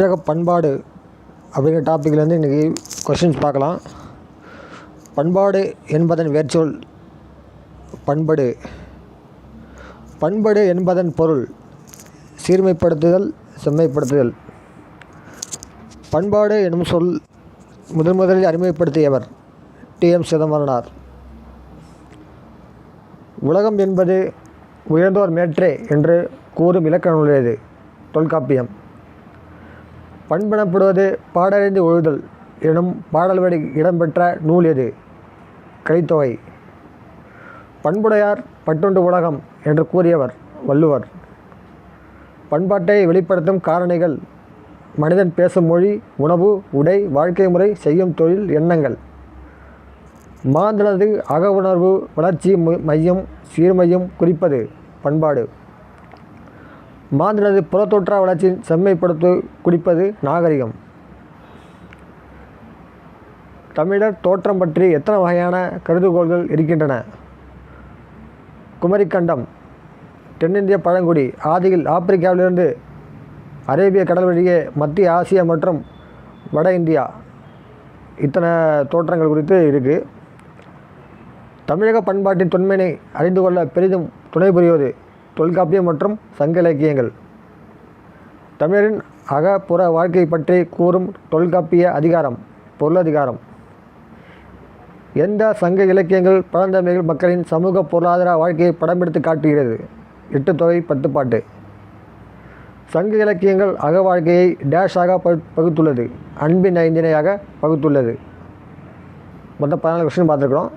தமிழக பண்பாடு அப்படிங்கிற டாப்பிக்லேருந்து இன்றைக்கி கொஷின்ஸ் பார்க்கலாம். பண்பாடு என்பதன் வேர்ச்சொல் பண்படு. பண்படு என்பதன் பொருள் சீர்மைப்படுத்துதல் செம்மைப்படுத்துதல். பண்பாடு என்னும் சொல் முதன் முதலில் அறிமுகப்படுத்தியவர் டிஎம் சிதம்பரனார். உலகம் என்பது உயர்ந்தோர் மேற்றே என்று கூறும் இலக்கண நூலேது தொல்காப்பியம். பண்பெனப்படுவது பாடறிந்து ஒழுதல் எனும் பாடல் வழி இடம்பெற்ற நூல் எது? கலித்தொகை பண்புடையார் பட்டுண்டு உலகம் என்று கூறியவர் வள்ளுவர். பண்பாட்டை வெளிப்படுத்தும் காரணிகள் மனிதன் பேசும் மொழி உணவு உடை வாழ்க்கை முறை செய்யும் தொழில் எண்ணங்கள். மாந்தனது அக உணர்வு வளர்ச்சி மையம் சீர்மையும் குறிப்பது பண்பாடு. மாந்தனது புறத்தோற்ற வளர்ச்சியின் செம்மைப்படுத்து குடிப்பது நாகரிகம். தமிழர் தோற்றம் பற்றி எத்தனை வகையான கருதுகோள்கள் இருக்கின்றன? குமரிக்கண்டம் தென்னிந்திய பழங்குடி ஆதியில் ஆப்பிரிக்காவிலிருந்து அரேபிய கடல் வழியே மத்திய ஆசியா மற்றும் வட இந்தியா இத்தனை தோற்றங்கள் குறித்து இருக்குது தமிழக பண்பாட்டின் தொன்மையினை அறிந்து கொள்ள பெரிதும் துணை புரிவது தொல்காப்பியம் மற்றும் சங்க இலக்கியங்கள். தமிழரின் அகப்புற வாழ்க்கை பற்றி கூறும் தொல்காப்பிய அதிகாரம் பொருளதிகாரம். எந்த சங்க இலக்கியங்கள் பழந்தமிழ் மக்களின் சமூக பொருளாதார வாழ்க்கையை படமெடுத்து காட்டுகிறது? எட்டு தொகை பத்துப்பாட்டு. சங்க இலக்கியங்கள் அக வாழ்க்கையை டேஷாக பகு பகுத்துள்ளது. அன்பின் ஐந்தினையாக பகுத்துள்ளது. மொத்தம் பதினாலு கொஸ்டின் பார்த்துருக்குறோம்.